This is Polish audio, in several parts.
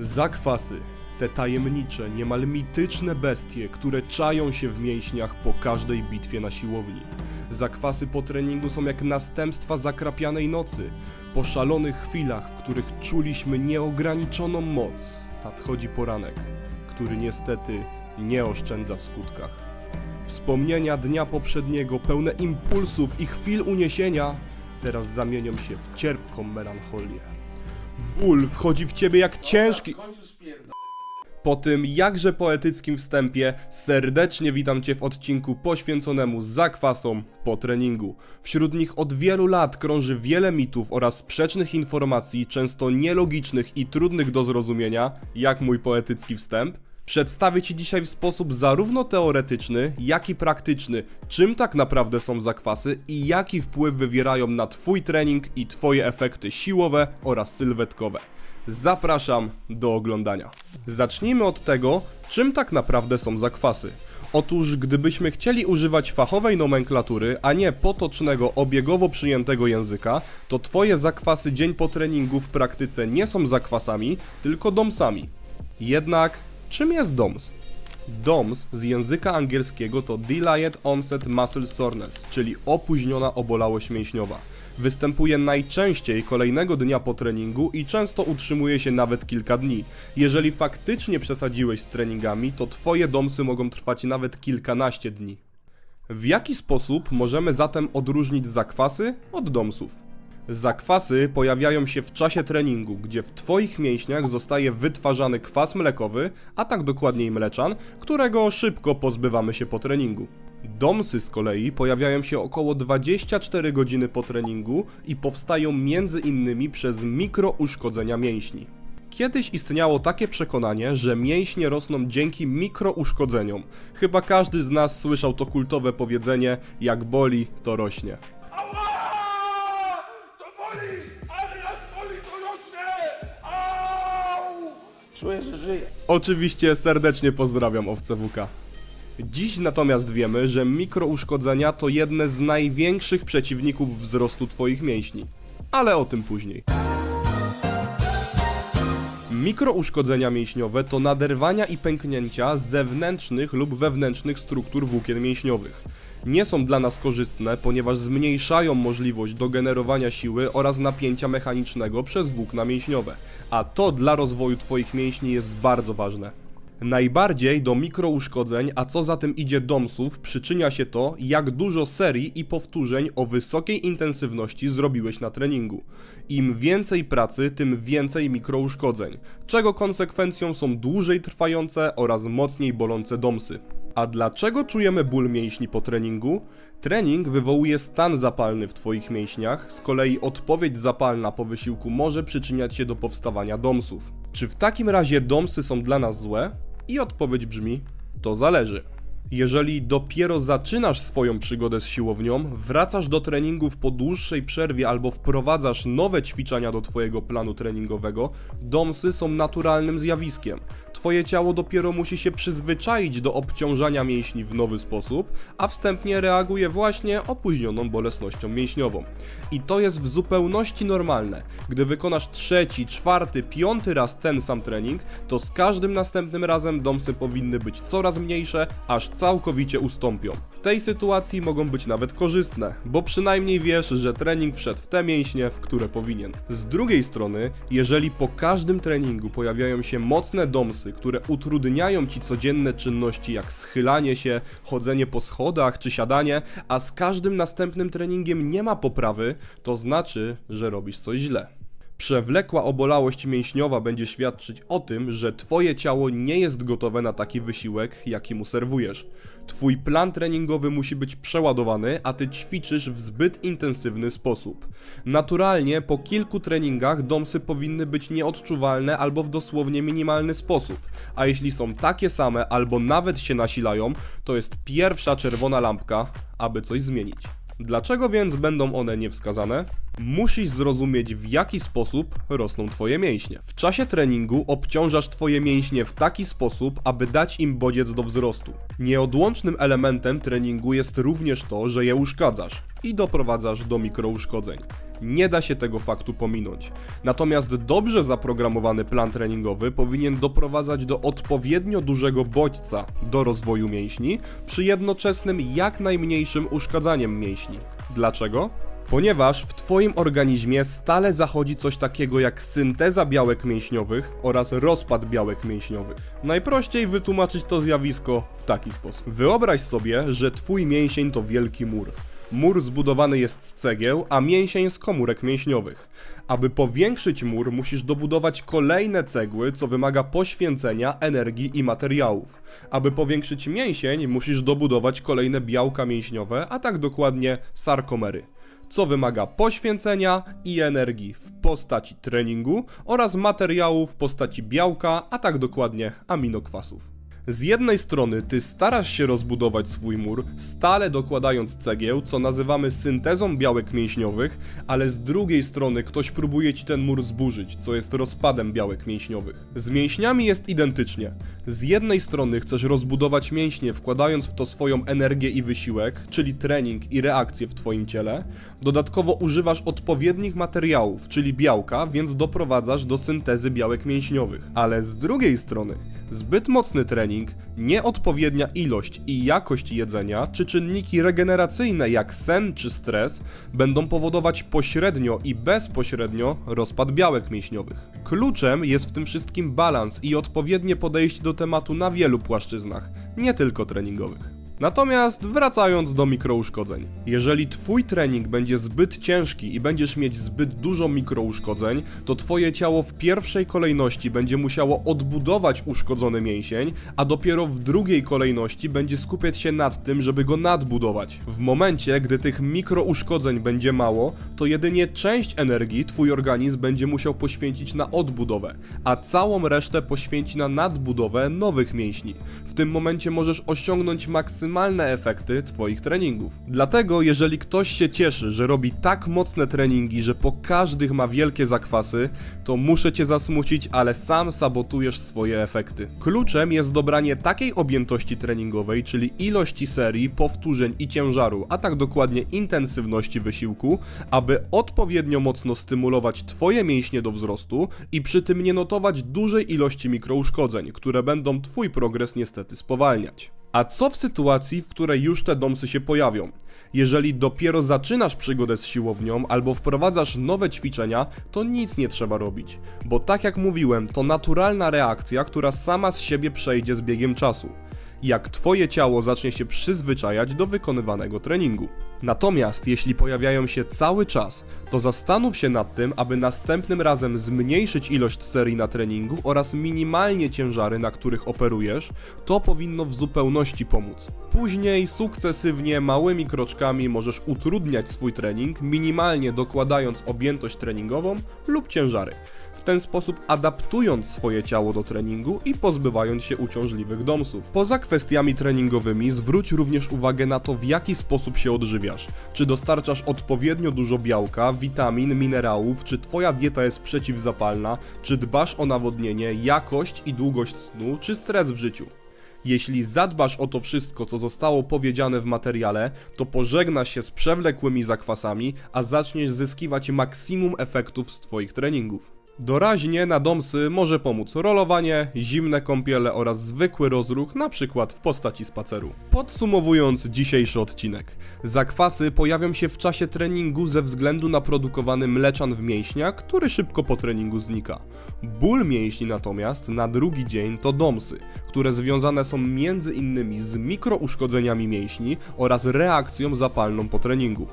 Zakwasy. Te tajemnicze, niemal mityczne bestie, które czają się w mięśniach po każdej bitwie na siłowni. Zakwasy po treningu są jak następstwa zakrapianej nocy. Po szalonych chwilach, w których czuliśmy nieograniczoną moc, nadchodzi poranek, który niestety nie oszczędza w skutkach. Wspomnienia dnia poprzedniego, pełne impulsów i chwil uniesienia, teraz zamienią się w cierpką melancholię. Ból wchodzi w ciebie jak ciężki. Po tym jakże poetyckim wstępie serdecznie witam Cię w odcinku poświęconemu zakwasom po treningu. Wśród nich od wielu lat krąży wiele mitów oraz sprzecznych informacji, często nielogicznych i trudnych do zrozumienia, jak mój poetycki wstęp. Przedstawię Ci dzisiaj w sposób zarówno teoretyczny, jak i praktyczny, czym tak naprawdę są zakwasy i jaki wpływ wywierają na Twój trening i Twoje efekty siłowe oraz sylwetkowe. Zapraszam do oglądania. Zacznijmy od tego, czym tak naprawdę są zakwasy. Otóż, gdybyśmy chcieli używać fachowej nomenklatury, a nie potocznego, obiegowo przyjętego języka, to Twoje zakwasy dzień po treningu w praktyce nie są zakwasami, tylko domsami. Jednak, czym jest DOMS? DOMS z języka angielskiego to Delayed Onset Muscle Soreness, czyli opóźniona obolałość mięśniowa. Występuje najczęściej kolejnego dnia po treningu i często utrzymuje się nawet kilka dni. Jeżeli faktycznie przesadziłeś z treningami, to twoje domsy mogą trwać nawet kilkanaście dni. W jaki sposób możemy zatem odróżnić zakwasy od domsów? Zakwasy pojawiają się w czasie treningu, gdzie w Twoich mięśniach zostaje wytwarzany kwas mlekowy, a tak dokładniej mleczan, którego szybko pozbywamy się po treningu. Domsy z kolei pojawiają się około 24 godziny po treningu i powstają między innymi przez mikrouszkodzenia mięśni. Kiedyś istniało takie przekonanie, że mięśnie rosną dzięki mikrouszkodzeniom. Chyba każdy z nas słyszał to kultowe powiedzenie: jak boli, to rośnie. Boli! Ale jak boli, to rośnie! Au! Czuję, że żyję. Oczywiście serdecznie pozdrawiam owce WK. Dziś natomiast wiemy, że mikrouszkodzenia to jedne z największych przeciwników wzrostu Twoich mięśni. Ale o tym później. Mikrouszkodzenia mięśniowe to naderwania i pęknięcia zewnętrznych lub wewnętrznych struktur włókien mięśniowych. Nie są dla nas korzystne, ponieważ zmniejszają możliwość do generowania siły oraz napięcia mechanicznego przez włókna mięśniowe, a to dla rozwoju Twoich mięśni jest bardzo ważne. Najbardziej do mikrouszkodzeń, a co za tym idzie domsów, przyczynia się to, jak dużo serii i powtórzeń o wysokiej intensywności zrobiłeś na treningu. Im więcej pracy, tym więcej mikrouszkodzeń, czego konsekwencją są dłużej trwające oraz mocniej bolące domsy. A dlaczego czujemy ból mięśni po treningu? Trening wywołuje stan zapalny w Twoich mięśniach, z kolei odpowiedź zapalna po wysiłku może przyczyniać się do powstawania domsów. Czy w takim razie domsy są dla nas złe? I odpowiedź brzmi: to zależy. Jeżeli dopiero zaczynasz swoją przygodę z siłownią, wracasz do treningów po dłuższej przerwie albo wprowadzasz nowe ćwiczenia do Twojego planu treningowego, domsy są naturalnym zjawiskiem. Twoje ciało dopiero musi się przyzwyczaić do obciążania mięśni w nowy sposób, a wstępnie reaguje właśnie opóźnioną bolesnością mięśniową. I to jest w zupełności normalne. Gdy wykonasz trzeci, czwarty, piąty raz ten sam trening, to z każdym następnym razem domsy powinny być coraz mniejsze, aż całkowicie ustąpią. W tej sytuacji mogą być nawet korzystne, bo przynajmniej wiesz, że trening wszedł w te mięśnie, w które powinien. Z drugiej strony, jeżeli po każdym treningu pojawiają się mocne domsy, które utrudniają ci codzienne czynności jak schylanie się, chodzenie po schodach czy siadanie, a z każdym następnym treningiem nie ma poprawy, to znaczy, że robisz coś źle. Przewlekła obolałość mięśniowa będzie świadczyć o tym, że Twoje ciało nie jest gotowe na taki wysiłek, jaki mu serwujesz. Twój plan treningowy musi być przeładowany, a Ty ćwiczysz w zbyt intensywny sposób. Naturalnie po kilku treningach domsy powinny być nieodczuwalne albo w dosłownie minimalny sposób, a jeśli są takie same albo nawet się nasilają, to jest pierwsza czerwona lampka, aby coś zmienić. Dlaczego więc będą one niewskazane? Musisz zrozumieć, w jaki sposób rosną Twoje mięśnie. W czasie treningu obciążasz Twoje mięśnie w taki sposób, aby dać im bodziec do wzrostu. Nieodłącznym elementem treningu jest również to, że je uszkadzasz i doprowadzasz do mikrouszkodzeń. Nie da się tego faktu pominąć. Natomiast dobrze zaprogramowany plan treningowy powinien doprowadzać do odpowiednio dużego bodźca do rozwoju mięśni przy jednoczesnym jak najmniejszym uszkadzaniem mięśni. Dlaczego? Ponieważ w Twoim organizmie stale zachodzi coś takiego jak synteza białek mięśniowych oraz rozpad białek mięśniowych. Najprościej wytłumaczyć to zjawisko w taki sposób. Wyobraź sobie, że Twój mięsień to wielki mur. Mur zbudowany jest z cegieł, a mięsień z komórek mięśniowych. Aby powiększyć mur, musisz dobudować kolejne cegły, co wymaga poświęcenia, energii i materiałów. Aby powiększyć mięsień, musisz dobudować kolejne białka mięśniowe, a tak dokładnie sarkomery co wymaga poświęcenia i energii w postaci treningu oraz materiału w postaci białka, a tak dokładnie aminokwasów. Z jednej strony ty starasz się rozbudować swój mur, stale dokładając cegieł, co nazywamy syntezą białek mięśniowych, ale z drugiej strony ktoś próbuje ci ten mur zburzyć, co jest rozpadem białek mięśniowych. Z mięśniami jest identycznie. Z jednej strony chcesz rozbudować mięśnie, wkładając w to swoją energię i wysiłek, czyli trening i reakcje w twoim ciele. Dodatkowo używasz odpowiednich materiałów, czyli białka, więc doprowadzasz do syntezy białek mięśniowych. Ale z drugiej strony, zbyt mocny trening, nieodpowiednia ilość i jakość jedzenia, czy czynniki regeneracyjne jak sen czy stres będą powodować pośrednio i bezpośrednio rozpad białek mięśniowych. Kluczem jest w tym wszystkim balans i odpowiednie podejście do tematu na wielu płaszczyznach, nie tylko treningowych. Natomiast wracając do mikrouszkodzeń. Jeżeli twój trening będzie zbyt ciężki i będziesz mieć zbyt dużo mikrouszkodzeń, to twoje ciało w pierwszej kolejności będzie musiało odbudować uszkodzony mięsień, a dopiero w drugiej kolejności będzie skupiać się nad tym, żeby go nadbudować. W momencie, gdy tych mikrouszkodzeń będzie mało, to jedynie część energii twój organizm będzie musiał poświęcić na odbudowę, a całą resztę poświęci na nadbudowę nowych mięśni. W tym momencie możesz osiągnąć maksymalne efekty Twoich treningów. Dlatego, jeżeli ktoś się cieszy, że robi tak mocne treningi, że po każdych ma wielkie zakwasy, to muszę Cię zasmucić, ale sam sabotujesz swoje efekty. Kluczem jest dobranie takiej objętości treningowej, czyli ilości serii, powtórzeń i ciężaru, a tak dokładnie intensywności wysiłku, aby odpowiednio mocno stymulować Twoje mięśnie do wzrostu i przy tym nie notować dużej ilości mikrouszkodzeń, które będą Twój progres niestety spowalniać. A co w sytuacji, w której już te domsy się pojawią? Jeżeli dopiero zaczynasz przygodę z siłownią albo wprowadzasz nowe ćwiczenia, to nic nie trzeba robić, bo tak jak mówiłem, to naturalna reakcja, która sama z siebie przejdzie z biegiem czasu. Jak twoje ciało zacznie się przyzwyczajać do wykonywanego treningu. Natomiast jeśli pojawiają się cały czas, to zastanów się nad tym, aby następnym razem zmniejszyć ilość serii na treningu oraz minimalnie ciężary, na których operujesz, to powinno w zupełności pomóc. Później sukcesywnie, małymi kroczkami możesz utrudniać swój trening, minimalnie dokładając objętość treningową lub ciężary. W ten sposób adaptując swoje ciało do treningu i pozbywając się uciążliwych domsów. Poza kwestiami treningowymi zwróć również uwagę na to, w jaki sposób się odżywiasz. Czy dostarczasz odpowiednio dużo białka, witamin, minerałów, czy twoja dieta jest przeciwzapalna, czy dbasz o nawodnienie, jakość i długość snu, czy stres w życiu. Jeśli zadbasz o to wszystko, co zostało powiedziane w materiale, to pożegnasz się z przewlekłymi zakwasami, a zaczniesz zyskiwać maksimum efektów z Twoich treningów. Doraźnie na domsy może pomóc rolowanie, zimne kąpiele oraz zwykły rozruch, na przykład w postaci spaceru. Podsumowując dzisiejszy odcinek. Zakwasy pojawią się w czasie treningu ze względu na produkowany mleczan w mięśniach, który szybko po treningu znika. Ból mięśni natomiast na drugi dzień to domsy, które związane są między innymi z mikrouszkodzeniami mięśni oraz reakcją zapalną po treningu.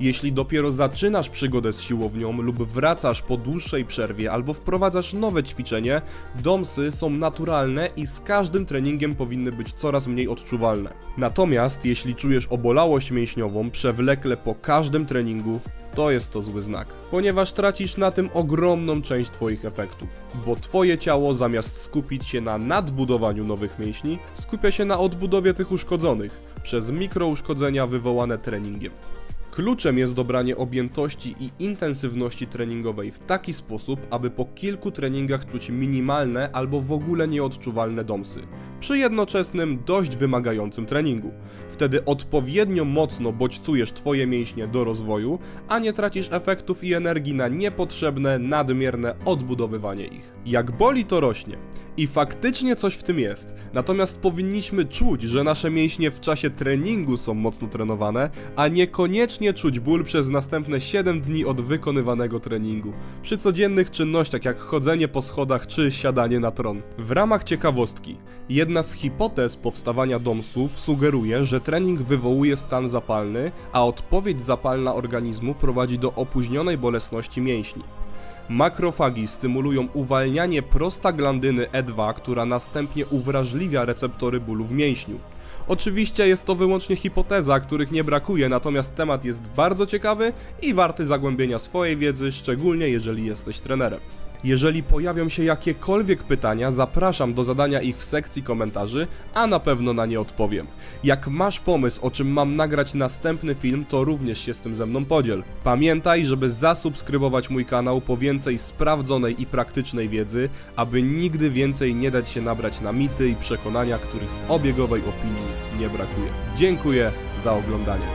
Jeśli dopiero zaczynasz przygodę z siłownią lub wracasz po dłuższej przerwie albo wprowadzasz nowe ćwiczenie, domsy są naturalne i z każdym treningiem powinny być coraz mniej odczuwalne. Natomiast jeśli czujesz obolałość mięśniową przewlekle po każdym treningu, to jest to zły znak, ponieważ tracisz na tym ogromną część Twoich efektów, bo Twoje ciało zamiast skupić się na nadbudowaniu nowych mięśni, skupia się na odbudowie tych uszkodzonych przez mikrouszkodzenia wywołane treningiem. Kluczem jest dobranie objętości i intensywności treningowej w taki sposób, aby po kilku treningach czuć minimalne albo w ogóle nieodczuwalne domsy, przy jednoczesnym, dość wymagającym treningu. Wtedy odpowiednio mocno bodźcujesz Twoje mięśnie do rozwoju, a nie tracisz efektów i energii na niepotrzebne, nadmierne odbudowywanie ich. Jak boli, to rośnie. I faktycznie coś w tym jest. Natomiast powinniśmy czuć, że nasze mięśnie w czasie treningu są mocno trenowane, a niekoniecznie czuć ból przez następne 7 dni od wykonywanego treningu. Przy codziennych czynnościach jak chodzenie po schodach czy siadanie na tron. W ramach ciekawostki, jedna z hipotez powstawania domsów sugeruje, że trening wywołuje stan zapalny, a odpowiedź zapalna organizmu prowadzi do opóźnionej bolesności mięśni. Makrofagi stymulują uwalnianie prostaglandyny E2, która następnie uwrażliwia receptory bólu w mięśniu. Oczywiście jest to wyłącznie hipoteza, których nie brakuje, natomiast temat jest bardzo ciekawy i warty zagłębienia swojej wiedzy, szczególnie jeżeli jesteś trenerem. Jeżeli pojawią się jakiekolwiek pytania, zapraszam do zadania ich w sekcji komentarzy, a na pewno na nie odpowiem. Jak masz pomysł, o czym mam nagrać następny film, to również się z tym ze mną podziel. Pamiętaj, żeby zasubskrybować mój kanał po więcej sprawdzonej i praktycznej wiedzy, aby nigdy więcej nie dać się nabrać na mity i przekonania, których w obiegowej opinii nie brakuje. Dziękuję za oglądanie.